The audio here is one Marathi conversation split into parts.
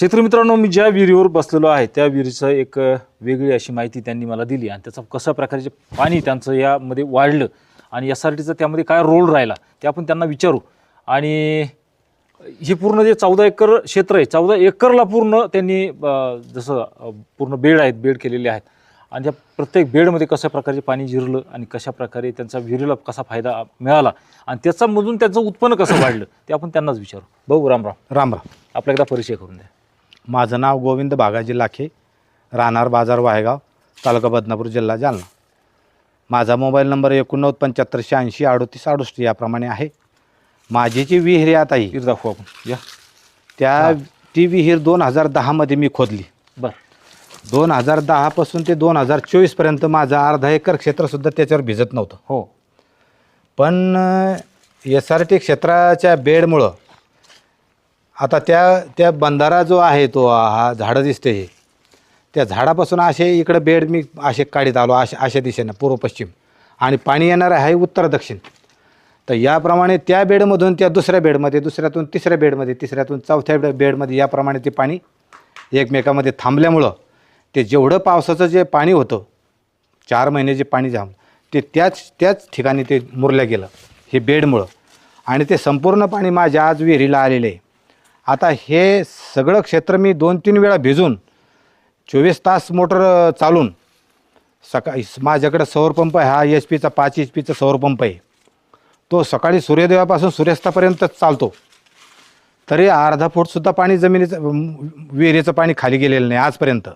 शेतकरी मित्रांनो मी ज्या विहिरीवर बसलेलो आहे त्या विहिरीचं एक वेगळी अशी माहिती त्यांनी मला दिली आणि त्याचं कशा प्रकारचे पाणी त्यांचं यामध्ये वाढलं आणि एस आर टीचा त्यामध्ये काय रोल राहिला ते आपण त्यांना विचारू. आणि हे पूर्ण जे चौदा एकर क्षेत्र आहे चौदा एकरला पूर्ण त्यांनी जसं पूर्ण बेड आहेत बेड केलेले आहेत आणि त्या प्रत्येक बेडमध्ये कशा प्रकारचे पाणी जिरलं आणि कशा प्रकारे त्यांचा विहिरीला कसा फायदा मिळाला आणि त्याच्यामधून त्यांचं उत्पन्न कसं वाढलं ते आपण त्यांनाच विचारू. भाऊ रामराम राम. राम आपला एकदा परिचय करून द्या. माझं नाव गोविंद बागाजी लाखे राहणार बाजार वाहेगाव तालुका बदनापूर जिल्हा जालना. माझा मोबाईल नंबर एकोणनव्वद पंच्याहत्तर शहाऐंशी अडोतीस अडुसष्ट याप्रमाणे आहे. माझी जी विहीर आहे आता ही दाखवू आपण. या. त्या ती विहीर दोन हजार दहामध्ये मी खोदली. बर. दोन हजार दहापासून ते दोन हजार चोवीसपर्यंत माझं अर्धा एकर क्षेत्रसुद्धा त्याच्यावर भिजत नव्हतं. हो. पण एस आर टी क्षेत्राच्या बेडमुळं आता त्या त्या बंधारा जो आहे तो हा झाडं दिसते हे. त्या झाडापासून असे इकडं बेड मी असे काढीत आलो अशा अशा दिशेनं पूर्व पश्चिम. आणि पाणी येणार आहे उत्तर दक्षिण. तर याप्रमाणे त्या बेडमधून त्या दुसऱ्या बेडमध्ये दुसऱ्यातून तिसऱ्या बेडमध्ये तिसऱ्यातून चौथ्या बेडमध्ये याप्रमाणे ते पाणी एकमेकामध्ये थांबल्यामुळं ते जेवढं पावसाचं जे पाणी होतं चार महिने जे पाणी जाम ते त्याच त्याच ठिकाणी ते मुरलं गेलं हे बेडमुळं. आणि ते संपूर्ण पाणी माझ्या आज विहिरीला आलेलं आहे. आता हे सगळं क्षेत्र मी दोन तीन वेळा भिजून चोवीस तास मोटर चालून सकाळी माझ्याकडं सौर पंप आहे हा एच पीचा पाच एच पीचा सौर पंप आहे. तो सकाळी सूर्योदयापासून सूर्यास्तापर्यंत चालतो. तरी अर्धा फूटसुद्धा पाणी जमिनीचं विहिरीचं पाणी खाली गेलेलं नाही आजपर्यंत.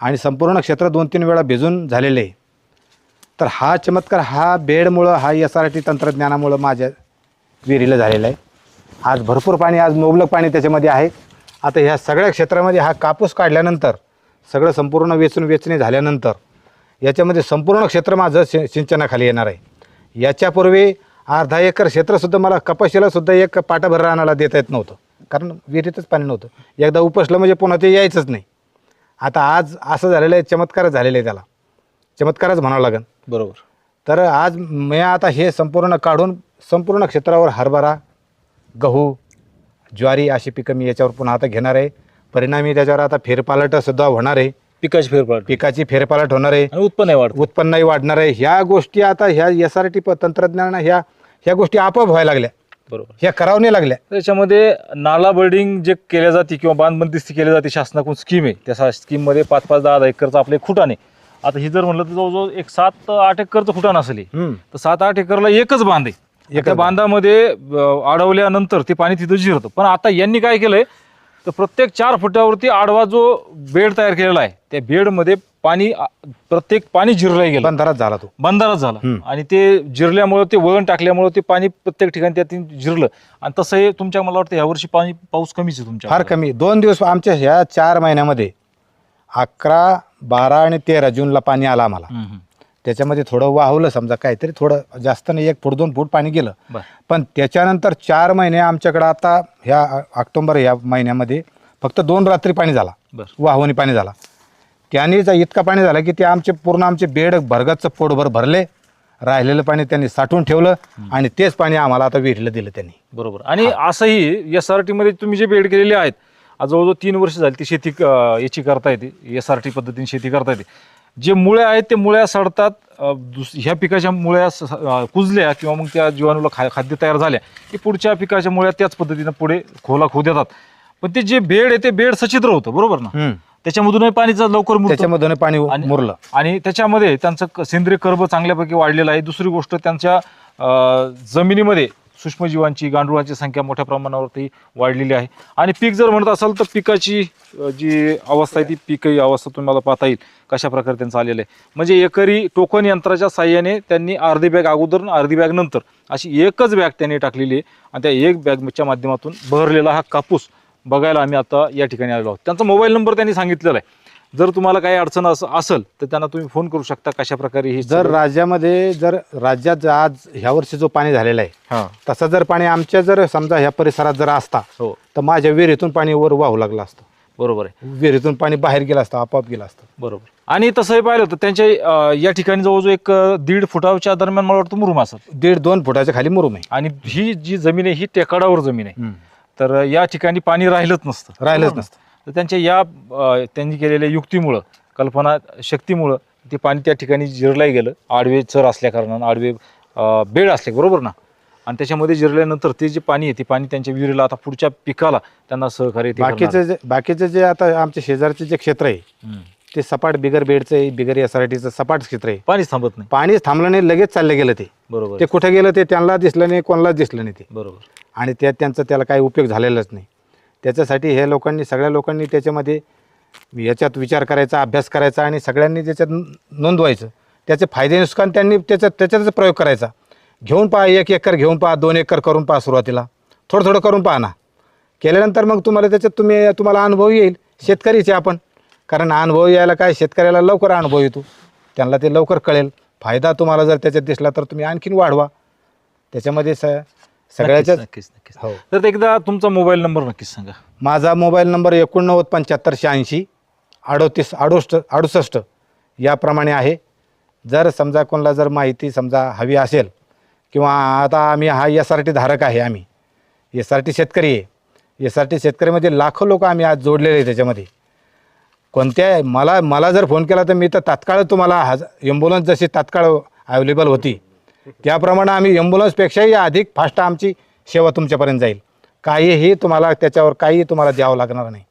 आणि संपूर्ण क्षेत्र दोन तीन वेळा भिजून झालेलं आहे. तर हा चमत्कार हा बेडमुळं हा एस आर टी तंत्रज्ञानामुळं माझ्या विहिरीला झालेला आहे. आज भरपूर पाणी आज मुबलक पाणी त्याच्यामध्ये आहे. आता ह्या सगळ्या क्षेत्रामध्ये हा कापूस काढल्यानंतर सगळं संपूर्ण वेचून वेचणी झाल्यानंतर याच्यामध्ये संपूर्ण क्षेत्र माझं सि सिंचनाखाली येणार आहे. याच्यापूर्वी अर्धा एकर क्षेत्रसुद्धा मला कपाशीला सुद्धा एक पाटाभर रानाला देता येत नव्हतं. कारण विहिरीतच पाणी नव्हतं. एकदा उपसलं म्हणजे पुन्हा ते यायचंच नाही. आता आज असं झालेलं आहे चमत्कारच झालेलं आहे त्याला. चमत्कारच म्हणावं लागेल. बरोबर. तर आज मी आता हे संपूर्ण काढून संपूर्ण क्षेत्रावर हरभरा गहू ज्वारी अशी पिकं मी याच्यावर पुन्हा आता घेणार आहे. परिणामी त्याच्यावर आता फेरपालटसुद्धा होणार आहे. पिकाची फेरफार पिकाची फेरपालट होणार आहे. आणि उत्पन्न वाढतं. उत्पन्नही वाढणार आहे. ह्या गोष्टी आता ह्या एस आर टी तंत्रज्ञान ह्या ह्या गोष्टी आपोआप व्हायला लागल्या. बरोबर. ह्या करावं नाही लागल्या त्याच्यामध्ये नाला बर्डिंग जे केले जाते किंवा बांधबंदिस्ती केली जाते शासनाकडून स्कीम आहे. त्या स्कीममध्ये पाच पाच दहा दहा एकरचं आपले खुटाने आता ही जर म्हणलं तर जवळजवळ एक सात आठ एकरचं खुटाण असेल हे. हम्म. तर सात आठ एकरला एकच बांध आहे. बांध. बांधामध्ये अं, अडवल्यानंतर ते पाणी तिथं जिरतं. पण आता यांनी काय केलंय तर प्रत्येक चार फुटावरती आडवा जो बेड तयार केलेला आहे त्या बेडमध्ये पाणी प्रत्येक पाणी जिरलं गेलं. बंधारात झाला तो. बंधाराच झाला. हम्म. आणि ते जिरल्यामुळे ते वळण टाकल्यामुळे ते पाणी प्रत्येक ठिकाणी त्यातून जिरलं. आणि तसं हे तुमच्या मला वाटतं यावर्षी पाणी पाऊस कमीच आहे तुमच्या. फार कमी. दोन दिवस आमच्या ह्या चार महिन्यामध्ये अकरा बारा आणि तेरा जूनला पाणी आलं आम्हाला. हम्म, हम्म. त्याच्यामध्ये थोडं वाहवलं समजा काहीतरी थोडं जास्त नाही एक फूट दोन फूट पाणी गेलं. बरं. पण त्याच्यानंतर चार महिने आमच्याकडं आता ह्या ऑक्टोबर ह्या महिन्यामध्ये फक्त दोन रात्री पाणी झाला. बरं. वाहवणी पाणी झाला. त्याने जर इतका पाणी झालं की ते आमचे पूर्ण आमचे बेड भरगतचं पोटभर भरले राहिलेलं पाणी त्यांनी साठवून ठेवलं आणि तेच पाणी आम्हाला आता विहिरीला दिलं त्यांनी. बरोबर. आणि असंही एस आर टीमध्ये तुम्ही जे बेड केलेले आहेत आज जवळजवळ तीन वर्ष झाली ती शेती याची करता येते एस आर टी पद्धतीने शेती करता येते. जे मुळ्या आहेत ते मुळ्या सडतात अं, दुस ह्या पिकाच्या मुळ्या स- अं, कुजल्या किंवा मग त्या जीवाणूला खा खाद्य तयार झाल्या की पुढच्या पिकाच्या मुळ्या त्याच पद्धतीनं पुढे खोला खो देतात. पण ते जे बेड आहे ते बेड सचित्र होतं बरोबर ना? त्याच्यामधूनही पाणीचं लवकर मुरतं. त्याच्यामधून पाणी आणि- मुरलं. आणि त्याच्यामध्ये त्यांचं क- सेंद्रिय कर्ब चांगल्यापैकी वाढलेलं आहे. दुसरी गोष्ट त्यांच्या अं, जमिनीमध्ये सूक्ष्मजीवांची गांडुळांची संख्या मोठ्या प्रमाणावरती वाढलेली आहे. आणि पीक जर म्हणत असाल तर पिकाची जी अवस्था आहे ती पिकही अवस्था तुम्हाला पाहता येईल कशा प्रकारे त्यांचं आलेलं आहे. म्हणजे एकरी टोकन यंत्राच्या साह्याने त्यांनी अर्धी बॅग अगोदर आणि अर्धी बॅग नंतर अशी एकच बॅग त्यांनी टाकलेली आहे आणि त्या एक बॅगच्या माध्यमातून बहरलेला हा कापूस बघायला आम्ही आता या ठिकाणी आलेलो आहोत. त्यांचा मोबाईल नंबर त्यांनी सांगितलेला आहे. जर तुम्हाला काही अडचण असं असेल तर त्यांना तुम्ही फोन करू शकता कशा प्रकारे ही जर राज्यामध्ये जर राज्यात आज ह्या वर्षी जो पाणी झालेला आहे हां. तसा जर पाणी आमच्या जर समजा ह्या परिसरात जर असता हो. तर माझ्या विहिरीतून पाणी वर वाहू लागलं असतं. बरोबर आहे. विहिरीतून पाणी बाहेर गेलं असतं आपोआप गेलं असतं. बरोबर. आणि तसंही पाहिलं तर त्यांच्या अं, या ठिकाणी जवळजवळ एक अं, दीड फुटाच्या दरम्यान मला वाटतं मुरुम असत दीड दोन फुटाच्या खाली मुरुम आहे. आणि ही जी जमीन आहे ही टेकाडावर जमीन आहे. तर या ठिकाणी पाणी राहिलंच नसतं. राहिलंच बरोबर ना? तर त्यांच्या या त्यांनी केलेल्या युक्तीमुळं कल्पना शक्तीमुळं ते पाणी त्या ठिकाणी जिरलंही गेलं. आडवे चर असल्या कारणानं आडवे बेड असले बरोबर ना? आणि त्याच्यामध्ये जिरल्यानंतर ते जे पाणी आहे ते पाणी त्यांच्या विहिरीला आता पुढच्या पिकाला त्यांना सहकार्य. बाकीचं जे बाकीचं जे आता आमच्या शेजारचे जे क्षेत्र आहे. ते सपाट बिगर बेडचं आहे बिगर एस आर टीचं सपाट क्षेत्र आहे. पाणीच थांबत नाही. पाणीच थांबलं नाही लगेच चाललं गेलं ते. बरोबर. ते कुठे गेलं ते त्यांना दिसलं नाही कोणालाच दिसलं नाही ते. बरोबर. आणि त्या त्यांचा त्याला काही उपयोग झालेलाच नाही. त्याच्यासाठी हे लोकांनी सगळ्या लोकांनी त्याच्यामध्ये याच्यात विचार करायचा अभ्यास करायचा आणि सगळ्यांनी त्याच्यात नोंदवायचं. त्याचे फायदे नुकसान त्यांनी त्याचा त्याच्यातच प्रयोग करायचा. घेऊन पहा एक एकर घेऊन पहा दोन एकर करून पहा सुरुवातीला. थोडं थोडं करून पहा ना. केल्यानंतर मग तुम्हाला त्याच्यात तुम्ही तुम्हाला अनुभव येईल. शेतकरीचे आपण. कारण अनुभव यायला काय शेतकऱ्याला लवकर अनुभव येतो. त्यांना ते लवकर कळेल. फायदा तुम्हाला जर त्याच्यात दिसला तर तुम्ही आणखीन वाढवा. त्याच्यामध्ये स सगळ्याच्याच नक्कीच नक्कीच हो. तर ते एकदा तुमचा मोबाईल नंबर नक्कीच सांगा. माझा मोबाईल नंबर एकोणनव्वद पंच्याहत्तर शहाऐंशी अडोतीस अडुष्ट अडुसष्ट याप्रमाणे आहे. जर समजा कोणाला जर माहिती समजा हवी असेल किंवा आता आम्ही हा एस आर टी धारक आहे आम्ही. एस आर टी शेतकरी आहे. एस आर टी शेतकरीमध्ये लाखो लोक आम्ही आज जोडलेले आहे त्याच्यामध्ये. कोणत्या मला मला जर फोन केला तर मी तर तात्काळ तुम्हाला हज एम्ब्युलन्स जशी तात्काळ अवेलेबल होती त्याप्रमाणे आम्ही ॲम्ब्युलन्सपेक्षाही अधिक फास्ट आमची सेवा तुमच्यापर्यंत जाईल. काहीही तुम्हाला त्याच्यावर काही तुम्हाला द्यावं लागणार नाही.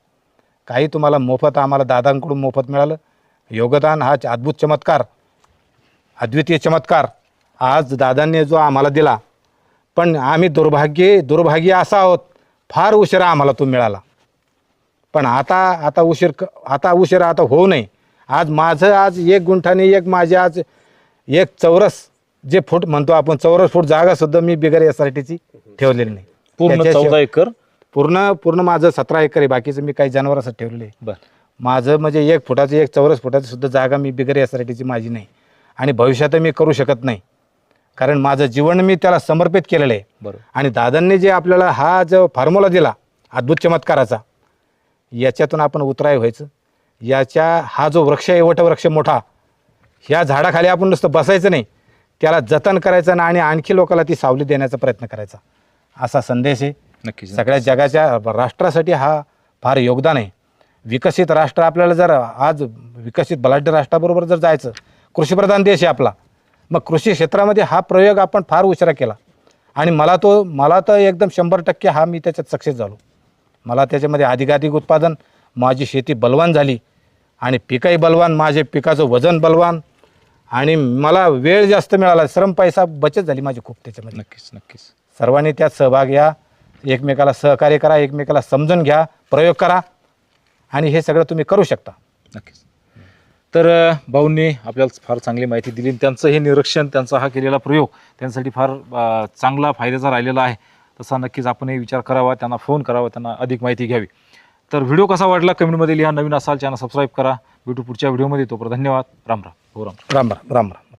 काही तुम्हाला मोफत आम्हाला दादांकडून मोफत मिळालं. योगदान हा अद्भुत चमत्कार अद्वितीय चमत्कार. आज दादांनी जो आम्हाला दिला पण आम्ही दुर्भाग्य दुर्भाग्य असा आहोत फार उशिरा आम्हाला तो मिळाला. पण आता आता उशीर क आता उशिरा आता होऊ नये. आज माझं आज एक गुंठाने एक माझे आज एक चौरस जे फूट म्हणतो आपण चौरस फूट जागा सुद्धा मी बिगर एस आर टीची ठेवलेली नाही. पूर्ण त्याच्याशिवाय- चौदा एकर? पूर्ण पूर्ण माझं सतरा एकर आहे बाकीचं मी काही जनावरांचं ठेवलेलं आहे. बर. माझं म्हणजे एक फुटाचं एक चौरस फुटाची सुद्धा जागा मी बिगर टीची माझी नाही. आणि भविष्यात मी करू शकत नाही. कारण माझं जीवन मी त्याला समर्पित केलेलं आहे. बरोबर. आणि दादांनी जे आपल्याला हा जो फॉर्म्युला दिला अद्भुत चमत्काराचा याच्यातून आपण उतराय व्हायचं. याच्या हा जो वृक्ष आहे वटवृक्ष मोठा ह्या झाडाखाली आपण नुसतं बसायचं नाही. त्याला जतन करायचं आणि आणखी लोकांना ती सावली देण्याचा प्रयत्न करायचा. असा संदेश आहे. नक्कीच सगळ्या जगाच्या राष्ट्रासाठी हा फार योगदान आहे. विकसित राष्ट्र आपल्याला जर आज विकसित बलाढ्य राष्ट्राबरोबर जर जायचं कृषीप्रधान देश आहे आपला मग कृषी क्षेत्रामध्ये हा प्रयोग आपण फार उशिरा केला. आणि मला तो मला तर एकदम शंभर टक्के हा मी त्याच्यात सक्सेस झालो. मला त्याच्यामध्ये अधिकाधिक उत्पादन माझी शेती बलवान झाली. आणि पिकही बलवान माझे पिकाचं वजन बलवान. आणि मला वेळ जास्त मिळाला श्रम पैसा बचत झाली माझी खूप त्याच्यामध्ये. नक्कीच नक्कीच. सर्वांनी त्यात सहभाग घ्या एकमेकाला सहकार्य करा एकमेकाला समजून घ्या प्रयोग करा आणि हे सगळं तुम्ही करू शकता. नक्कीच. तर भाऊंनी आपल्याला फार चांगली माहिती दिली आणि त्यांचं हे निरीक्षण त्यांचा हा केलेला प्रयोग त्यांच्यासाठी फार अ, चांगला फायद्याचा राहिलेला आहे. तसा नक्कीच आपणही विचार करावा त्यांना फोन करावा त्यांना अधिक माहिती घ्यावी. तर व्हिडिओ कसा वाटला कमेंटमध्ये लिहा नवीन असाल चॅनल सबस्क्राईब करा. भेटू पुढच्या व्हिडिओमध्ये. तोपर्यंत धन्यवाद. राम राम. हो राम राम राम. राम राम.